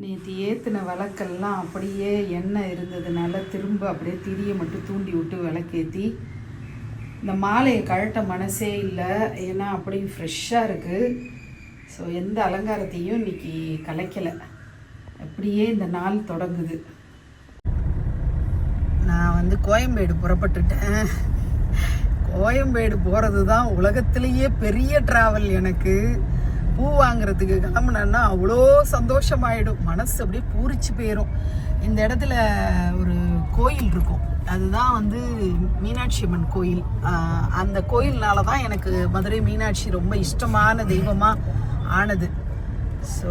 நேற்று ஏற்றின விளக்கெல்லாம் அப்படியே எண்ணெய் இருந்ததுனால திரும்ப அப்படியே திரியை மட்டும் தூண்டி விட்டு விளக்கேற்றி இந்த மாலையை கழட்ட மனசே இல்லை. ஏன்னா அப்படியே ஃப்ரெஷ்ஷாக இருக்குது ஸோ எந்த அலங்காரத்தையும் இன்னைக்கு கலைக்கலை. அப்படியே இந்த நாள் தொடங்குது. நான் வந்து கோயம்பேடு புறப்பட்டுட்டேன். கோயம்பேடு போகிறது தான் உலகத்திலேயே பெரிய ட்ராவல் எனக்கு. பூ வாங்குறதுக்கு கிளம்புனேன்னா அவ்வளோ சந்தோஷமாயிடும். மனசு அப்படியே பூரிச்சு போயிடும் இந்த இடத்துல ஒரு கோயில் இருக்கும். அதுதான் வந்து மீனாட்சி அம்மன் கோயில். அந்த கோயில்னால தான் எனக்கு மதுரை மீனாட்சி ரொம்ப இஷ்டமான தெய்வமாக ஆனது. ஸோ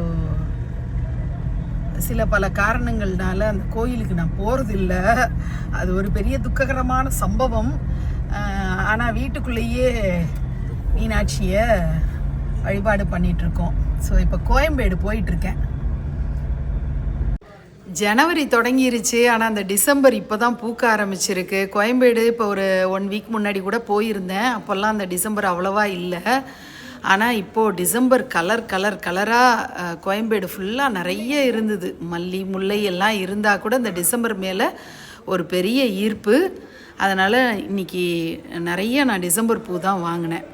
சில பல காரணங்கள்னால அந்த கோயிலுக்கு நான் போகிறதில்ல அது ஒரு பெரிய துக்ககரமான சம்பவம். ஆனால் வீட்டுக்குள்ளேயே மீனாட்சியை வழிபாடு பண்ணிட்டு இருக்கோம் ஸோ இப்போ கோயம்பேடு போயிட்டு இருக்கேன் ஜனவரி தொடங்கிருச்சு. ஆனால் அந்த டிசம்பர் இப்போ தான் பூக்க ஆரம்பிச்சிருக்கு. கோயம்பேடு இப்போ ஒரு ஒன் வீக் முன்னாடி கூட போயிருந்தேன். அப்போல்லாம் அந்த டிசம்பர் அவ்வளோவா இல்லை. ஆனால் இப்போது டிசம்பர் கலர் கலர் கலராக கோயம்பேடு ஃபுல்லாக நிறைய இருந்தது. மல்லி முல்லை எல்லாம் இருந்தால் கூட இந்த டிசம்பர் மேலே ஒரு பெரிய ஈர்ப்பு. அதனால் இன்னைக்கு நிறைய நான் டிசம்பர் பூ தான் வாங்கினேன்.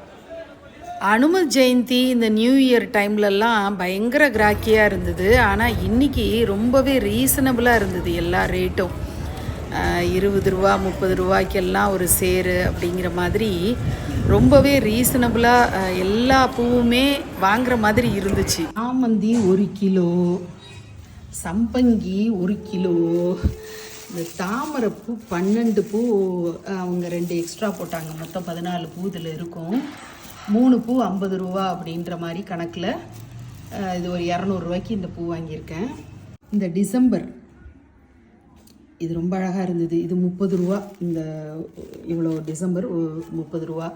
அனுமத் ஜெயந்தி இந்த நியூ இயர் டைம்லலாம் பயங்கர கிராக்கியாக இருந்தது. ஆனால் இன்றைக்கி ரொம்பவே ரீசனபிளாக இருந்தது எல்லா ரேட்டும். இருபது ரூபா முப்பது ரூபாய்க்கெல்லாம் ஒரு சேரு அப்படிங்கிற மாதிரி ரொம்பவே ரீசனபிளாக எல்லா பூவுமே வாங்குற மாதிரி இருந்துச்சு. சாமந்தி ஒரு கிலோ சம்பங்கி ஒரு கிலோ இந்த தாமரை பூ பன்னெண்டு பூ அவங்க ரெண்டு எக்ஸ்ட்ரா போட்டாங்க. மொத்தம் பதினாலு பூ இதில் இருக்கும். மூணு பூ ஐம்பது ரூபா அப்படின்ற மாதிரி கணக்கில் இது ஒரு இரநூறுவாய்க்கு இந்த பூ வாங்கியிருக்கேன். இந்த டிசம்பர் இது ரொம்ப அழகாக இருந்தது. இது முப்பது ரூபா. இந்த இவ்வளோ டிசம்பர் முப்பது ரூபா.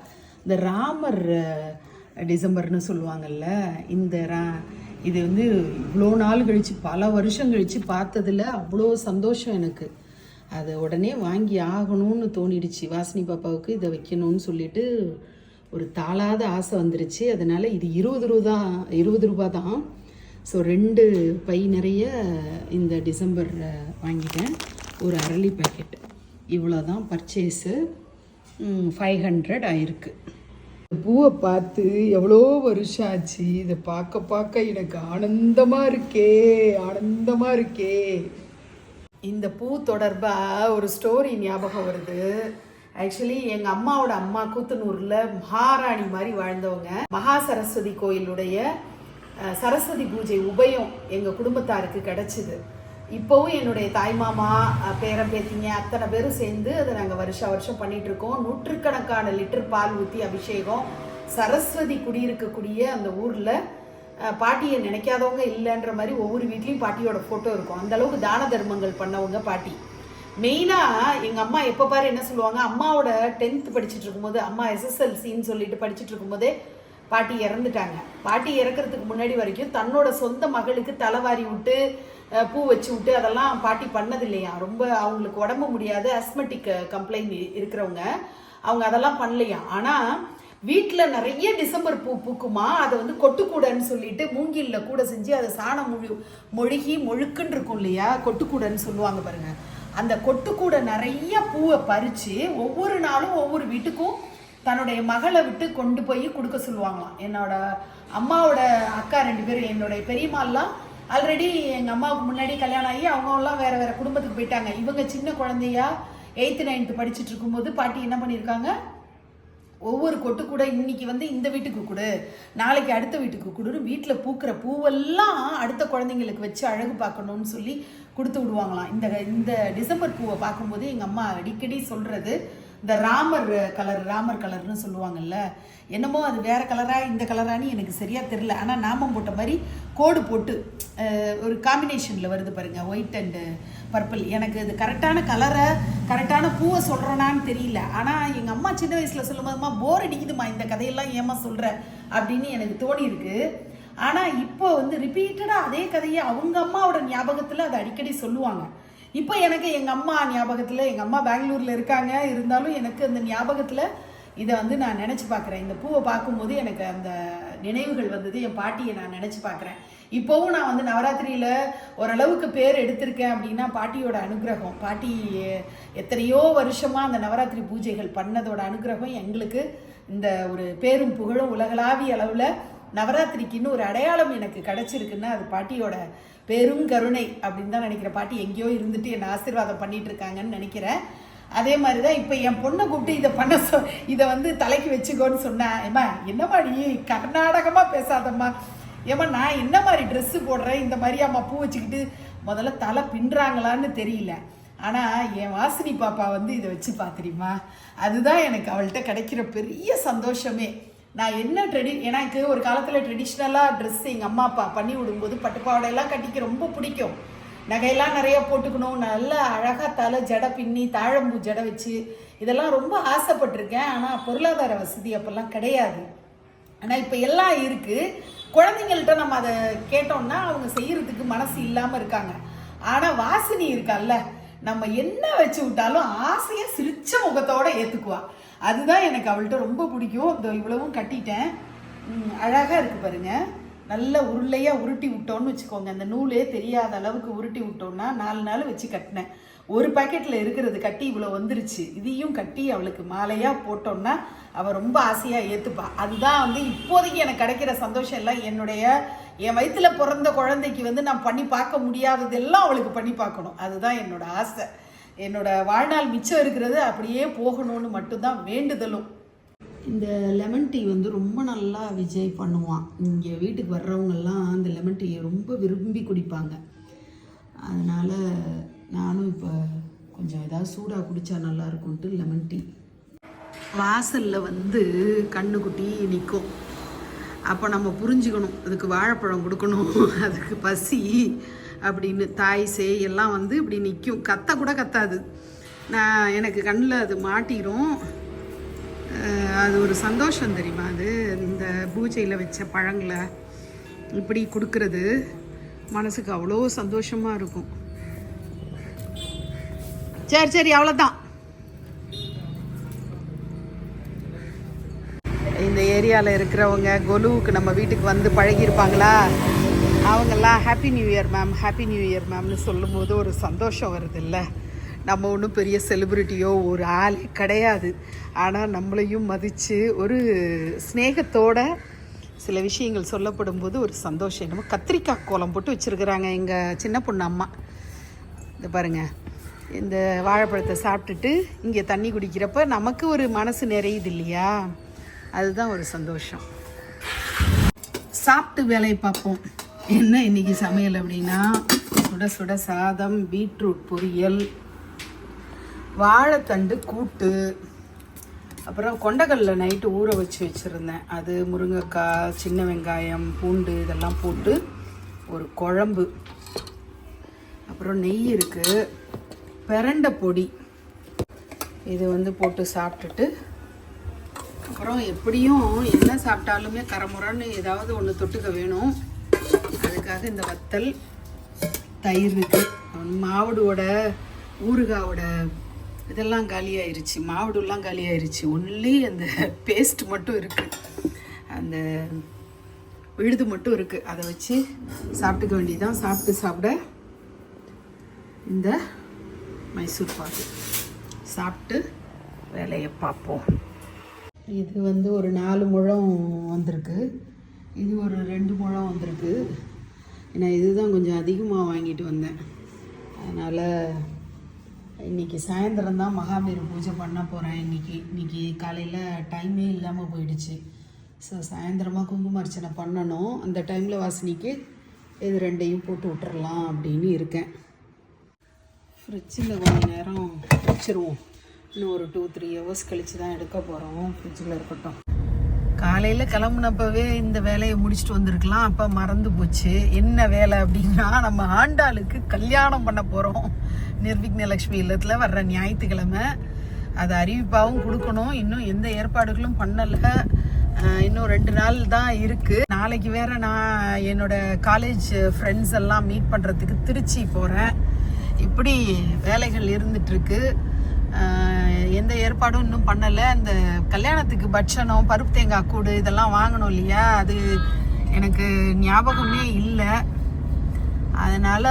இந்த ராமர் டிசம்பர்னு சொல்லுவாங்கல்ல இந்த ரா இது வந்து இவ்வளோ நாள் கழித்து பல வருஷம் கழித்து பார்த்ததுல அவ்வளோ சந்தோஷம் எனக்கு. அதை உடனே வாங்கி ஆகணும்னு தோணிடுச்சு. வாசினி பாப்பாவுக்கு இதை வைக்கணும்னு சொல்லிட்டு ஒரு தாளாத ஆசை வந்துருச்சு. அதனால் இது இருபது ரூபா இருபது ரூபா தான். ஸோ ரெண்டு பை நிறைய இந்த டிசம்பர் வாங்கிட்டேன். ஒரு அரளி பேக்கெட் இவ்வளோ தான் பர்ச்சேஸு ஃபைவ் ஹண்ட்ரட் ஆயிருக்கு. இந்த பூவை பார்த்து எவ்வளோ வருஷம் ஆச்சு. இதை பார்க்க பார்க்க எனக்கு ஆனந்தமாக இருக்கே ஆனந்தமாக இருக்கே. இந்த பூ தொடர்பாக ஒரு ஸ்டோரி ஞாபகம் வருது. ஆக்சுவலி எங்கள் அம்மாவோட அம்மா கூத்தனூரில் மகாராணி மாதிரி வாழ்ந்தவங்க. மகா சரஸ்வதி கோயிலுடைய சரஸ்வதி பூஜை உபயம் எங்கள் குடும்பத்தாருக்கு கிடச்சிது. இப்போவும் என்னுடைய தாய்மாமா பேரம் பேரன் பேத்திங்க அத்தனை பேரும் சேர்ந்து அதை நாங்கள் வருஷா வருஷம் பண்ணிகிட்ருக்கோம் நூற்றுக்கணக்கான லிட்டர் பால் ஊற்றி அபிஷேகம். சரஸ்வதி குடியிருக்கக்கூடிய அந்த ஊரில் பாட்டியை நினைக்காதவங்க இல்லைன்ற மாதிரி ஒவ்வொரு வீட்லேயும் பாட்டியோட ஃபோட்டோ இருக்கும். அந்தளவுக்கு தான தர்மங்கள் பண்ணவங்க பாட்டி. மெயினாக எங்கள் அம்மா எப்போ பாரு என்ன சொல்லுவாங்க? அம்மாவோட டென்த் படிச்சுட்டு இருக்கும்போது அம்மா எஸ்எஸ்எல்சின்னு சொல்லிட்டு படிச்சுட்டு இருக்கும்போதே பாட்டி இறந்துட்டாங்க. பாட்டி இறக்கறதுக்கு முன்னாடி வரைக்கும் தன்னோட சொந்த மகளுக்கு தலைவாரி விட்டு பூ வச்சு விட்டு அதெல்லாம் பாட்டி பண்ணது இல்லையா ரொம்ப அவங்களுக்கு உடம்பு முடியாது அஸ்மெட்டிக் கம்ப்ளைண்ட் இருக்கிறவங்க. அவங்க அதெல்லாம் பண்ணலையா? ஆனால் வீட்டில் நிறைய டிசம்பர் பூ பூக்குமா? அதை வந்து கொட்டுக்கூடன்னு சொல்லிட்டு மூங்கில்ல கூட செஞ்சு அதை சாணம் முழு மொழுகி மொழுக்குன்னு இருக்கும் இல்லையா? கொட்டுக்கூடன்னு சொல்லுவாங்க பாருங்கள் அந்த கொட்டுக்கூடை நிறைய பூவை பறித்து ஒவ்வொரு நாளும் ஒவ்வொரு வீட்டுக்கும் தன்னுடைய மகளை விட்டு கொண்டு போய் கொடுக்க சொல்லுவாங்களாம். என்னோட அம்மாவோட அக்கா ரெண்டு பேரும் என்னுடைய பெரியம்மாலாம் ஆல்ரெடி எங்கள் அம்மாவுக்கு முன்னாடி கல்யாணம் ஆகி அவங்கெல்லாம் வேற வேற குடும்பத்துக்கு போயிட்டாங்க. இவங்க சின்ன குழந்தையா எயித்து நைன்த்து படிச்சுட்டு இருக்கும்போது பாட்டி என்ன பண்ணியிருக்காங்க? ஒவ்வொரு கொட்டு கூட இன்னைக்கு வந்து இந்த வீட்டுக்கு கொடு நாளைக்கு அடுத்த வீட்டுக்கு கொடுன்னு வீட்டில் பூக்கிற பூவெல்லாம் அடுத்த குழந்தைங்களுக்கு வச்சு அழகு பார்க்கணும்னு சொல்லி கொடுத்து விடுவாங்களாம். இந்த இந்த டிசம்பர் பூவை பார்க்கும்போது எங்கள் அம்மா அடிக்கடி சொல்கிறது இந்த ராமர் கலர் ராமர் கலர்னு சொல்லுவாங்கல்ல என்னமோ அது வேற கலரா இந்த கலரான்னு எனக்கு சரியா தெரியல. ஆனால் நாமம் போட்ட மாதிரி கோடு போட்டு ஒரு காம்பினேஷனில் வருது பாருங்க ஒயிட் அண்டு பர்பிள் எனக்கு இது கரெக்டான கலரை கரெக்டான பூவை சொல்கிறேனான்னு தெரியல. ஆனால் எங்கள் அம்மா சின்ன வயசில் சொல்லும்போதுமா போர் அடிக்குதுமா இந்த கதையெல்லாம் ஏமா சொல்கிற அப்படின்னு எனக்கு தோணி இருக்கு ஆனால் இப்போ வந்து ரிப்பீட்டடாக அதே கதையை அவங்க அம்மாவோட ஞாபகத்தில் அதை அடிக்கடி சொல்லுவாங்க. இப்போ எனக்கு எங்கள் அம்மா ஞாபகத்தில் எங்கள் அம்மா பெங்களூரில் இருக்காங்க. இருந்தாலும் எனக்கு அந்த ஞாபகத்தில் இதை வந்து நான் நினச்சி பார்க்குறேன் இந்த பூவை பார்க்கும்போது எனக்கு அந்த நினைவுகள் வந்தது. என் பாட்டியை நான் நினச்சி பார்க்குறேன் இப்போவும் நான் வந்து நவராத்திரியில் ஓரளவுக்கு பேர் எடுத்திருக்கேன் அப்படின்னா பாட்டியோட அனுகிரகம். பாட்டி எத்தனையோ வருஷமாக அந்த நவராத்திரி பூஜைகள் பண்ணதோட அனுகிரகம் எங்களுக்கு இந்த ஒரு பேரும் புகழும் உலகளாவிய அளவில் நவராத்திரிக்குன்னு ஒரு அடையாளம் எனக்கு கிடச்சிருக்குன்னா அது பாட்டியோட பெரும் கருணை அப்படின்னு தான் நினைக்கிற பாட்டி. எங்கேயோ இருந்துட்டு என்னை ஆசீர்வாதம் பண்ணிட்டு இருக்காங்கன்னு நினைக்கிறேன் அதே மாதிரி தான் இப்போ என் பொண்ணை கூப்பிட்டு இதை பண்ண சொ இதை வந்து தலைக்கு வச்சுக்கோன்னு சொன்னேன் ஏம்மா என்னம்மா நீ கர்நாடகமாக பேசாதம்மா. ஏம்மா நான் என்ன மாதிரி ட்ரெஸ்ஸு போடுறேன்? இந்த மாதிரி அம்மா பூ வச்சுக்கிட்டு முதல்ல தலை பின்னுறாங்களான்னு தெரியல. ஆனால் என் வாசினி பாப்பா வந்து இதை வச்சு பார்த்துறீமா அதுதான் எனக்கு அவள்கிட்ட கிடைக்கிற பெரிய சந்தோஷமே. நான் என்ன ட்ரெடி எனக்கு ஒரு காலத்தில் ட்ரெடிஷ்னலாக ட்ரெஸ் எங்கள் அம்மா அப்பா பண்ணி விடும்போது பட்டுப்பாவடையெல்லாம் கட்டிக்க ரொம்ப பிடிக்கும். நகையெல்லாம் நிறைய போட்டுக்கணும். நல்லா அழகாக தலை ஜடை பின்னி தாழம்பூ ஜடை வச்சு இதெல்லாம் ரொம்ப ஆசைப்பட்டிருக்கேன். ஆனால் பொருளாதார வசதி அப்போல்லாம் கிடையாது. ஆனால் இப்போ எல்லாம் இருக்குது குழந்தைங்கள்ட்ட நம்ம அதை கேட்டோம்னா அவங்க செய்கிறதுக்கு மனசு இல்லாமல் இருக்காங்க. ஆனால் வாசினி இருக்கால்ல நம்ம என்ன வச்சு விட்டாலும் ஆசையாக சிரிச்ச முகத்தோடு ஏற்றுக்குவா அதுதான் எனக்கு அவள்கிட்ட ரொம்ப பிடிக்கும். இந்த இவ்வளவும் கட்டிட்டேன். அழகாக இருக்குது பாருங்கள் நல்ல உருளையாக உருட்டி விட்டோன்னு வச்சுக்கோங்க. அந்த நூலே தெரியாத அளவுக்கு உருட்டி விட்டோன்னா நாலு நாள் வச்சு கட்டினேன். ஒரு பாக்கெட்டில் இருக்கிறது கட்டி இவ்வளோ வந்துருச்சு. இதையும் கட்டி அவளுக்கு மாலையாக போட்டோன்னா அவள் ரொம்ப ஆசையாக ஏற்றுப்பா அதுதான் வந்து இப்போதைக்கு எனக்கு கிடைக்கிற சந்தோஷம் எல்லாம். என்னுடைய என் வயிற்றில் பிறந்த குழந்தைக்கு வந்து நான் பண்ணி பார்க்க முடியாததெல்லாம் அவளுக்கு பண்ணி பார்க்கணும். அதுதான் என்னோட ஆசை. என்னோட வாழ்நாள் மிச்சம் இருக்கிறது அப்படியே போகணும்னு மட்டும்தான் வேண்டுதலும். இந்த லெமன் டீ வந்து ரொம்ப நல்லா விஜய் பண்ணுவான். இங்கே வீட்டுக்கு வர்றவங்கெல்லாம் அந்த லெமன் டீயை ரொம்ப விரும்பி குடிப்பாங்க. அதனால் நானும் இப்போ கொஞ்சம் ஏதாவது சூடாக குடித்தா நல்லா இருக்கும்ன்ட்டு லெமன் டீ வாசலில் வந்து கண்ணுக்குட்டி நிற்கும் அப்போ நம்ம புரிஞ்சுக்கணும். அதுக்கு வாழைப்பழம் கொடுக்கணும். அதுக்கு பசி. அப்படின்னு தாய் சே எல்லாம் வந்து இப்படி நிற்கும் கத்த கூட கத்தாது. நான் எனக்கு கண்ணில் அது மாட்டிடும் அது ஒரு சந்தோஷம் தெரியுமா அது? இந்த பூஜையில் வச்ச பழங்களை இப்படி கொடுக்கறது மனசுக்கு அவ்வளோ சந்தோஷமாக இருக்கும். சரி சரி அவ்வளோதான் இந்த ஏரியாவில் இருக்கிறவங்க கொலுவுக்கு நம்ம வீட்டுக்கு வந்து பழகியிருப்பாங்களா? அவங்கெல்லாம் happy new year ma'am happy new year மேம்னு சொல்லும்போது ஒரு சந்தோஷம் வருது இல்லை நம்ம ஒன்றும் பெரிய செலிப்ரிட்டியோ ஒரு ஆளே கிடையாது. ஆனால் நம்மளையும் மதித்து ஒரு ஸ்னேகத்தோட சில விஷயங்கள் சொல்லப்படும் போது ஒரு சந்தோஷம். என்னமோ கத்திரிக்காய் கோலம் போட்டு வச்சுருக்குறாங்க எங்கள் சின்ன பொண்ணு அம்மா. இந்த பாருங்க. இந்த வாழைப்பழத்தை சாப்பிட்டுட்டு இங்கே தண்ணி குடிக்கிறப்ப நமக்கு ஒரு மனசு நிறையுது இல்லையா? அதுதான் ஒரு சந்தோஷம். சாப்பிட்டு வேலையை பார்ப்போம். என்ன இன்னைக்கு சமையல் அப்படின்னா சுட சுட சாதம் பீட்ரூட் பொரியல் வாழைத்தண்டு கூட்டு அப்புறம் கொண்டக்கடலை நைட்டு ஊற வச்சு வச்சுருந்தேன். அது முருங்கைக்காய் சின்ன வெங்காயம் பூண்டு இதெல்லாம் போட்டு ஒரு குழம்பு. அப்புறம் நெய் இருக்குது பிரண்டை பொடி. இது வந்து போட்டு சாப்பிட்டுட்டு அப்புறம் எப்படியும் என்ன சாப்பிட்டாலுமே கரமுரன்னு ஏதாவது ஒன்று தொட்டுக்க வேணும். அதுக்காக இந்த வத்தல் தயிர் இருக்குது மாவடோட ஊறுகாவோட இதெல்லாம் காலியாயிருச்சு மாவடுலாம் காலியாயிருச்சு. ஒன்லி அந்த பேஸ்ட் மட்டும் இருக்குது அந்த விழுது மட்டும் இருக்குது அதை வச்சு சாப்பிட்டுக்க வேண்டியதான் சாப்பிட்டு சாப்பிட இந்த மைசூர் பாக்கு சாப்பிட்டு வேலையை பார்ப்போம். இது வந்து ஒரு நாலு முழம் வந்திருக்கு. இது ஒரு ரெண்டு முழம் வந்திருக்கு. ஏன்னா இதுதான் கொஞ்சம் அதிகமாக வாங்கிட்டு வந்தேன். அதனால் இன்னைக்கு சாயந்தரம் தான் மகாவீர பூஜை பண்ண போகிறேன் இன்றைக்கி இன்னைக்கு காலையில் டைமே இல்லாமல் போயிடுச்சு. ஸோ சாயந்தரமாக குங்கும அர்ச்சனை பண்ணணும். அந்த டைமில் வாசினிக்கு இது ரெண்டையும் போட்டு விட்டுறலாம் அப்படின்னு இருக்கேன். ஃப்ரிட்ஜில் கொஞ்ச நேரம் வச்சுருவோம். இன்னும் ஒரு டூ த்ரீ ஹவர்ஸ் கழித்து தான் எடுக்க போகிறோம் ஃப்ரிட்ஜில் இருக்கட்டும். காலையில் கிளம்புனப்பவே இந்த வேலையை முடிச்சுட்டு வந்திருக்கலாம். அப்போ மறந்து போச்சு. என்ன வேலை அப்படின்னா நம்ம ஆண்டாளுக்கு கல்யாணம் பண்ண போகிறோம் நிர்விக்னலக்ஷ்மி இல்லத்தில் வர்ற ஞாயிற்றுக்கிழமை. அது அறிவிப்பாகவும் கொடுக்கணும். இன்னும் எந்த ஏற்பாடுகளும் பண்ணலை. இன்னும் ரெண்டு நாள் தான் இருக்குது நாளைக்கு வேற நான் என்னோட காலேஜ் ஃப்ரெண்ட்ஸ் எல்லாம் மீட் பண்ணுறதுக்கு திருச்சி போகிறேன் இப்படி வேலைகள் இருந்துட்டுருக்கு எந்த ஏற்பாடும் இன்னும் பண்ணலை. அந்த கல்யாணத்துக்கு பட்சணம் பருப்பு தேங்காய் கூடு இதெல்லாம் வாங்கணும் இல்லையா? அது எனக்கு ஞாபகமே இல்லை. அதனால்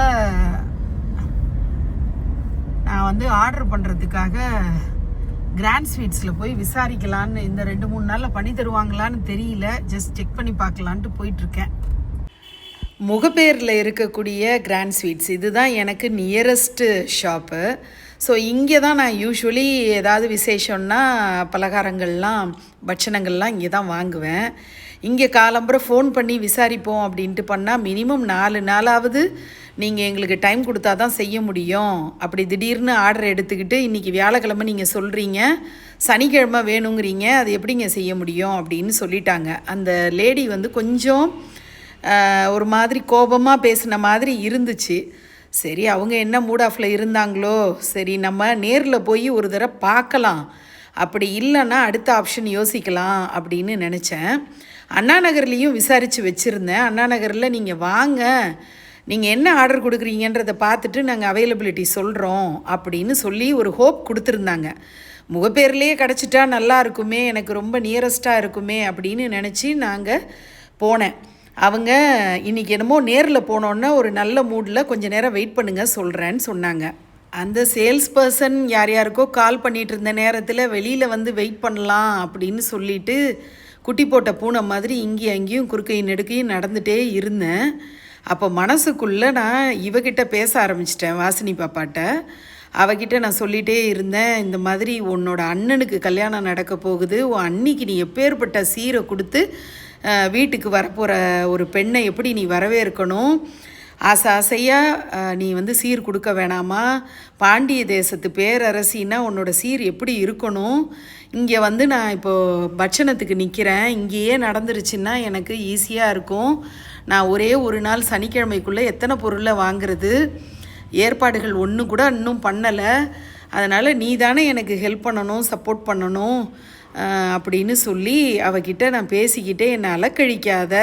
நான் வந்து ஆர்டர் பண்ணுறதுக்காக கிராண்ட் ஸ்வீட்ஸில் போய் விசாரிக்கலான்னு இந்த ரெண்டு மூணு நாளில் பண்ணி தருவாங்களான்னு தெரியல. ஜஸ்ட் செக் பண்ணி பார்க்கலான்ட்டு போயிட்டுருக்கேன். முகப்பேரில் இருக்கக்கூடிய கிராண்ட் ஸ்வீட்ஸ் இதுதான் எனக்கு நியரஸ்ட்டு ஷாப்பு ஸோ இங்கே தான் நான் யூஸ்வலி ஏதாவது விசேஷம்னா பலகாரங்கள்லாம் பட்சணங்கள்லாம் இங்கே தான் வாங்குவேன். இங்கே காலம்புற ஃபோன் பண்ணி விசாரிப்போம் அப்படின்ட்டு பண்ணால் மினிமம் நாலு நாளாவது நீங்கள் எங்களுக்கு டைம் கொடுத்தா தான் செய்ய முடியும். அப்படி திடீர்னு ஆர்டர் எடுத்துக்கிட்டு இன்றைக்கி வியாழக்கிழமை நீங்கள் சொல்கிறீங்க சனிக்கிழமை வேணுங்கிறீங்க அது எப்படிங்க செய்ய முடியும் அப்படின்னு சொல்லிட்டாங்க. அந்த லேடி வந்து கொஞ்சம் ஒரு மாதிரி கோபமாக பேசின மாதிரி இருந்துச்சு. சரி அவங்க என்ன மூட் ஆஃபில் இருந்தாங்களோ சரி நம்ம நேரில் போய் ஒரு தடவை பார்க்கலாம். அப்படி இல்லைன்னா அடுத்த ஆப்ஷன் யோசிக்கலாம் அப்படின்னு நினச்சேன். அண்ணா நகர்லேயும் விசாரித்து வச்சுருந்தேன். அண்ணா நகரில் நீங்கள் வாங்க. நீங்கள் என்ன ஆர்டர் கொடுக்குறீங்கன்றதை பார்த்துட்டு நாங்கள் அவைலபிலிட்டி சொல்கிறோம் அப்படின்னு சொல்லி ஒரு ஹோப் கொடுத்துருந்தாங்க. முகப்பேர்லேயே கிடச்சிட்டா நல்லா இருக்குமே எனக்கு ரொம்ப நியரஸ்ட்டாக இருக்குமே அப்படின்னு நினச்சி நாங்கள் போனேன். அவங்க இன்றைக்கி என்னமோ நேரில் போனோன்னா ஒரு நல்ல மூடில் கொஞ்சம் நேரம் வெயிட் பண்ணுங்கள் சொல்கிறேன்னு சொன்னாங்க. அந்த சேல்ஸ் பர்சன் யார் யாருக்கோ கால் பண்ணிகிட்டு இருந்த நேரத்தில் வெளியில் வந்து வெயிட் பண்ணலாம் அப்படின்னு சொல்லிட்டு குட்டி போட்ட பூனை மாதிரி இங்கேயும் அங்கேயும் குறுக்கையும் நெடுக்கையும் நடந்துகிட்டே இருந்தேன். அப்போ மனசுக்குள்ளே நான் இவகிட்ட பேச ஆரம்பிச்சிட்டேன் வாசினி பாப்பாட்ட. அவகிட்ட நான் சொல்லிகிட்டே இருந்தேன் இந்த மாதிரி உன்னோட அண்ணனுக்கு கல்யாணம் நடக்க போகுது உன் அன்னிக்கு நீ எப்பேற்பட்ட சீரை கொடுத்து வீட்டுக்கு வரப்போகிற ஒரு பெண்ணை எப்படி நீ வரவேற்கணும்? ஆசை ஆசையாக நீ வந்து சீர் கொடுக்க வேணாமா? பாண்டிய தேசத்து பேரரசின்னா உன்னோட சீர் எப்படி இருக்கணும்? இங்கே வந்து நான் இப்போது பட்சணத்துக்கு நிற்கிறேன் இங்கேயே நடந்துருச்சுன்னா எனக்கு ஈஸியாக இருக்கும். நான் ஒரே ஒரு நாள் சனிக்கிழமைக்குள்ளே எத்தனை பொருளை வாங்குறது? ஏற்பாடுகள் ஒன்று கூட இன்னும் பண்ணலை. அதனால் நீ தானே எனக்கு ஹெல்ப் பண்ணணும் சப்போர்ட் பண்ணணும். அப்படின்னு சொல்லி அவகிட்ட நான் பேசிக்கிட்டே என்னை அலக்கழிக்காத.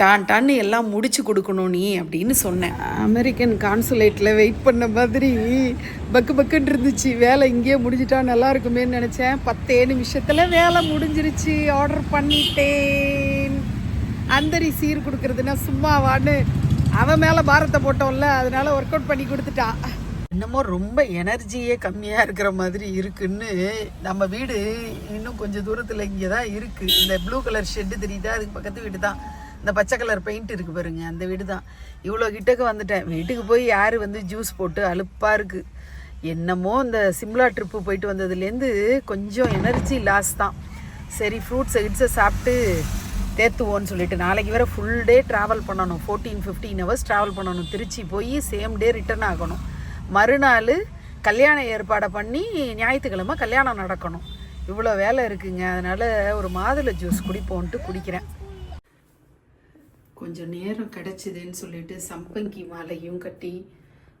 டான் டான்னு எல்லாம் முடிச்சு கொடுக்கணும் நீ அப்படின்னு சொன்னேன். அமெரிக்கன் கான்சுலேட்டில் வெயிட் பண்ண மாதிரி பக்கு பக்குன்னு இருந்துச்சு. வேலை இங்கேயே முடிஞ்சிட்டா நல்லா இருக்குமேன்னு நினச்சேன். பத்தே நிமிஷத்தில் வேலை முடிஞ்சிருச்சு. ஆர்டர் பண்ணிட்டேன். அந்தரி சீர் கொடுக்கறதுன்னா சும்மாவான்னு அவன் மேலே பாரத்தை போட்டோம்ல அதனால ஒர்க் அவுட் பண்ணி கொடுத்துட்டான். என்னமோ ரொம்ப எனர்ஜியே கம்மியாக இருக்கிற மாதிரி இருக்குன்னு நம்ம வீடு இன்னும் கொஞ்சம் தூரத்தில் இங்கே தான் இருக்குது இந்த ப்ளூ கலர் ஷெட்டு தெரியுதா? அதுக்கு பக்கத்து வீடு தான் இந்த பச்சை கலர் பெயிண்ட் இருக்குது பாருங்க அந்த வீடு தான் இவ்வளோ கிட்டக்கு வந்துட்டேன். வீட்டுக்கு போய் யார் வந்து ஜூஸ் போட்டு அலுப்பாக இருக்குது என்னமோ இந்த சிம்லா ட்ரிப்பு போயிட்டு வந்ததுலேருந்து கொஞ்சம் எனர்ஜி லாஸ் தான். சரி ஃப்ரூட்ஸை கிட்ஸை சாப்பிட்டு தேத்துவோன்னு சொல்லிட்டு நாளைக்கு வேறு ஃபுல் டே ட்ராவல் பண்ணணும். ஃபோர்டீன் ஃபிஃப்டீன் ஹவர்ஸ் ட்ராவல் பண்ணணும். திருச்சி போய் சேம் டே ரிட்டர்ன் ஆகணும். மறுநாள் கல்யாண ஏற்பாடை பண்ணி ஞாயிற்றுக்கிழமை கல்யாணம் நடக்கணும். இவ்வளோ வேலை இருக்குங்க. அதனால் ஒரு மாதுளை ஜூஸ் குடிப்போன்ட்டு குடிக்கிறேன். கொஞ்சம் நேரம் கிடச்சிதுன்னு சொல்லிட்டு சம்பங்கி மாலையும் கட்டி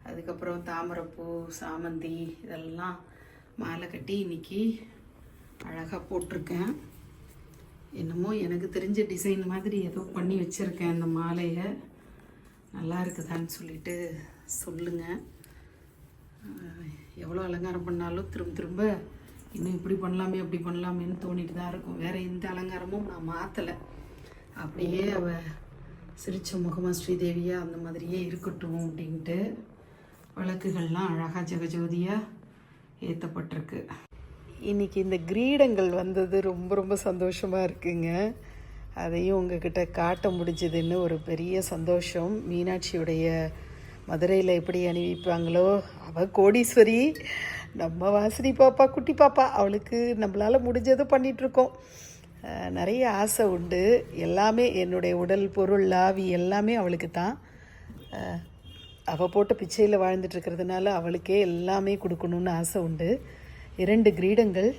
அதுக்கப்புறம் தாமரைப்பூ சாமந்தி இதெல்லாம் மாலை கட்டி இன்னைக்கு அழகாக போட்டிருக்கேன். என்னமோ எனக்கு தெரிஞ்ச டிசைன் மாதிரி ஏதோ பண்ணி வச்சுருக்கேன் அந்த மாலையை. நல்லா இருக்குதான்னு சொல்லிட்டு சொல்லுங்கள் எவ்வளோ அலங்காரம் பண்ணாலும் திரும்ப திரும்ப இன்னும் இப்படி பண்ணலாமே அப்படி பண்ணலாமேன்னு தோணிட்டு தான் இருக்கும். வேறு எந்த அலங்காரமும் நான் மாற்றலை அப்படியே அவ சிரிச்ச முகமா ஸ்ரீதேவியாக அந்த மாதிரியே இருக்கட்டும் அப்படின்ட்டு விளக்குகள்லாம் அழகாக ஜெகஜோதியாக ஏற்றப்பட்டிருக்கு இன்னைக்கு இந்த கிரீடங்கள் வந்தது ரொம்ப ரொம்ப சந்தோஷமாக இருக்குங்க. அதையும் உங்ககிட்ட காட்ட முடிஞ்சதுன்னு ஒரு பெரிய சந்தோஷம். மீனாட்சியுடைய மதுரையில் எப்படி அணிவிப்பாங்களோ? அவள் கோடீஸ்வரி. நம்ம வாசினி பாப்பா குட்டி பாப்பா. அவளுக்கு நம்மளால் முடிஞ்சதை பண்ணிகிட்ருக்கோம் நிறைய ஆசை உண்டு. எல்லாமே என்னுடைய உடல் பொருள் ஆவி எல்லாமே அவளுக்கு தான். அவள் போட்ட பிச்சையில் வாழ்ந்துட்டுருக்கிறதுனால அவளுக்கே எல்லாமே கொடுக்கணும்னு ஆசை உண்டு. இரண்டு கிரீடங்கள்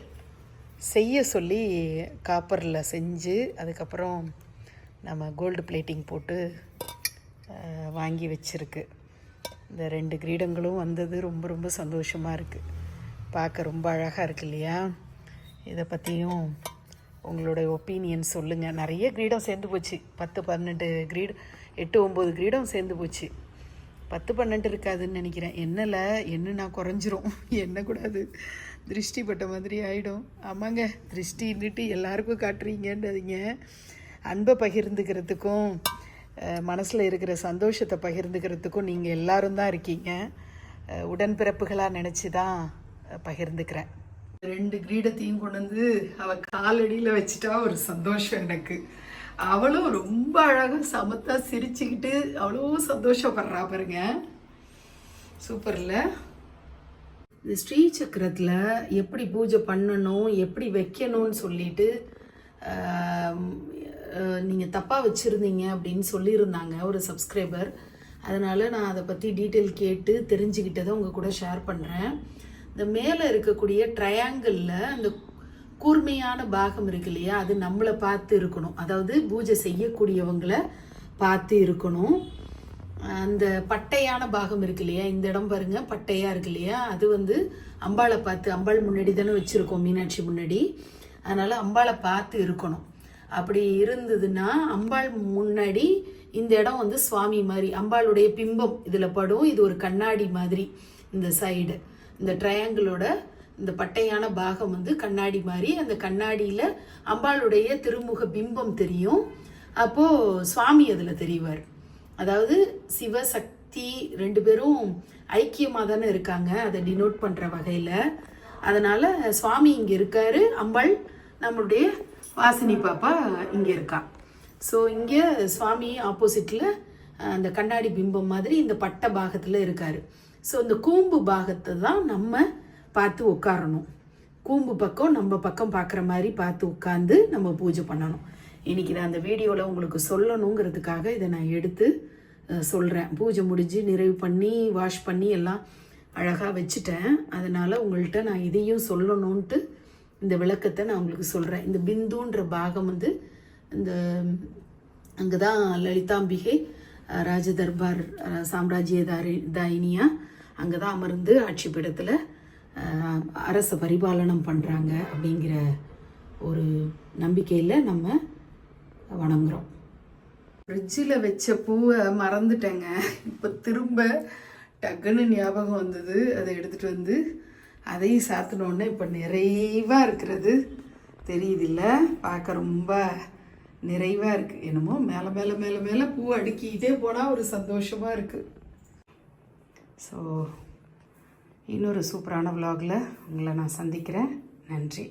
செய்ய சொல்லி காப்பரில் செஞ்சு அதுக்கப்புறம் நம்ம கோல்டு பிளேட்டிங் போட்டு வாங்கி வச்சிருக்கு. இந்த ரெண்டு கிரீடங்களும் வந்தது. ரொம்ப ரொம்ப சந்தோஷமாக இருக்குது பார்க்க ரொம்ப அழகாக இருக்கு இல்லையா? இதை பற்றியும் உங்களுடைய ஒப்பீனியன் சொல்லுங்கள் நிறைய கிரீடம் சேர்ந்து போச்சு. பத்து பன்னெண்டு கிரீடம் எட்டு ஒம்பது கிரீடம் சேர்ந்து போச்சு. பத்து பன்னெண்டு இருக்காதுன்னு நினைக்கிறேன். என்னல? என்ன நான் குறைஞ்சிரும் கூடாது திருஷ்டி பட்ட மாதிரி ஆகிடும் ஆமாங்க. திருஷ்டின்னுட்டு எல்லாருக்கும் காட்டுறீங்கன்றதுங்க. அன்பை பகிர்ந்துக்கிறதுக்கும் மனசில் இருக்கிற சந்தோஷத்தை பகிர்ந்துக்கிறதுக்கும் நீங்கள் எல்லாரும் தான் இருக்கீங்க. உடன்பிறப்புகளாக நினச்சி தான் பகிர்ந்துக்கிறேன். ரெண்டு கிரீடத்தையும் கொண்டு வந்து அவள் காலடியில் வச்சுட்டா ஒரு சந்தோஷம் எனக்கு. அவளும் ரொம்ப அழகாக சமத்தா சிரிச்சுக்கிட்டு அவ்வளோ சந்தோஷப்படுறா பாருங்க. சூப்பரில் இந்த ஸ்ரீ சக்கரத்தில் எப்படி பூஜை பண்ணணும் எப்படி வைக்கணும்னு சொல்லிட்டு நீங்கள் தப்பாக வச்சுருந்தீங்க அப்படின்னு சொல்லியிருந்தாங்க ஒரு சப்ஸ்கிரைபர் அதனால் நான் அதை பற்றி டீட்டெயில் கேட்டு தெரிஞ்சுக்கிட்டதை உங்கள் கூட ஷேர் பண்ணுறேன் இந்த மேலே இருக்கக்கூடிய ட்ரையாங்கிளில் அந்த கூர்மையான பாகம் இருக்கு இல்லையா? அது நம்மளை பார்த்து இருக்கணும். அதாவது பூஜை செய்யக்கூடியவங்களை பார்த்து இருக்கணும். அந்த பட்டையான பாகம் இருக்கு இல்லையா? இந்த இடம் பாருங்க பட்டையாக இருக்கு இல்லையா? அது வந்து அம்பாளை பார்த்து அம்பாள் முன்னாடி தானே வச்சுருக்கோம் மீனாட்சி முன்னாடி. அதனால் அம்பாளை பார்த்து இருக்கணும். அப்படி இருந்ததுன்னா அம்பாள் முன்னாடி இந்த இடம் வந்து சுவாமி மாதிரி அம்பாளுடைய பிம்பம் இதில் படும். இது ஒரு கண்ணாடி மாதிரி இந்த சைடு இந்த ட்ரையாங்கிளோட இந்த பட்டையான பாகம் வந்து கண்ணாடி மாதிரி. அந்த கண்ணாடியில் அம்பாளுடைய திருமுக பிம்பம் தெரியும். அப்போது சுவாமி அதில் தெரிவார். அதாவது சிவசக்தி ரெண்டு பேரும் ஐக்கியமாக தானே இருக்காங்க. அதை டினோட் பண்ணுற வகையில். அதனால் சுவாமி இங்கே இருக்காரு. அம்பாள் நம்மளுடைய வாசினி பாப்பா இங்கே இருக்கா. ஸோ இங்கே சுவாமி ஆப்போசிட்டில் அந்த கண்ணாடி பிம்பம் மாதிரி இந்த பட்ட பாகத்தில் இருக்கார். ஸோ இந்த கூம்பு பாகத்தை தான் நம்ம பார்த்து உட்காரணும். கூம்பு பக்கம் நம்ம பக்கம் பார்க்குற மாதிரி பார்த்து உட்காந்து நம்ம பூஜை பண்ணணும். இன்றைக்கி நான் அந்த வீடியோவில் உங்களுக்கு சொல்லணுங்கிறதுக்காக இதை நான் எடுத்து சொல்கிறேன் பூஜை முடிஞ்சு நிறைவு பண்ணி வாஷ் பண்ணி எல்லாம் அழகாக வச்சுட்டேன். அதனால் உங்கள்கிட்ட நான் இதையும் சொல்லணுன்ட்டு இந்த விளக்கத்தை நான் உங்களுக்கு சொல்கிறேன் இந்த பிந்துன்ற பாகம் வந்து இந்த அங்கே தான் லலிதாம்பிகை ராஜதர்பார் சாம்ராஜ்ய தாரி தாயினியா அங்கே தான் அமர்ந்து ஆட்சி பீடத்தில் அரச பரிபாலனம் பண்ணுறாங்க அப்படிங்கிற ஒரு நம்பிக்கையில் நம்ம வணங்குறோம். ஃப்ரிட்ஜில் வச்ச பூவை மறந்துட்டேங்க. இப்போ திரும்ப டக்குன்னு ஞாபகம் வந்தது. அதை எடுத்துகிட்டு வந்து அதையும் சாத்தினோடனே இப்போ நிறைவாக இருக்கிறது. தெரியுதில்ல? பார்க்க ரொம்ப நிறைவாக இருக்குது என்னமோ மேலே மேலே மேலே மேலே பூ அடுக்கிக்கிட்டே போனால் ஒரு சந்தோஷமாக இருக்குது ஸோ இன்னொரு சூப்பரான விலாகில் உங்களை நான் சந்திக்கிறேன். நன்றி.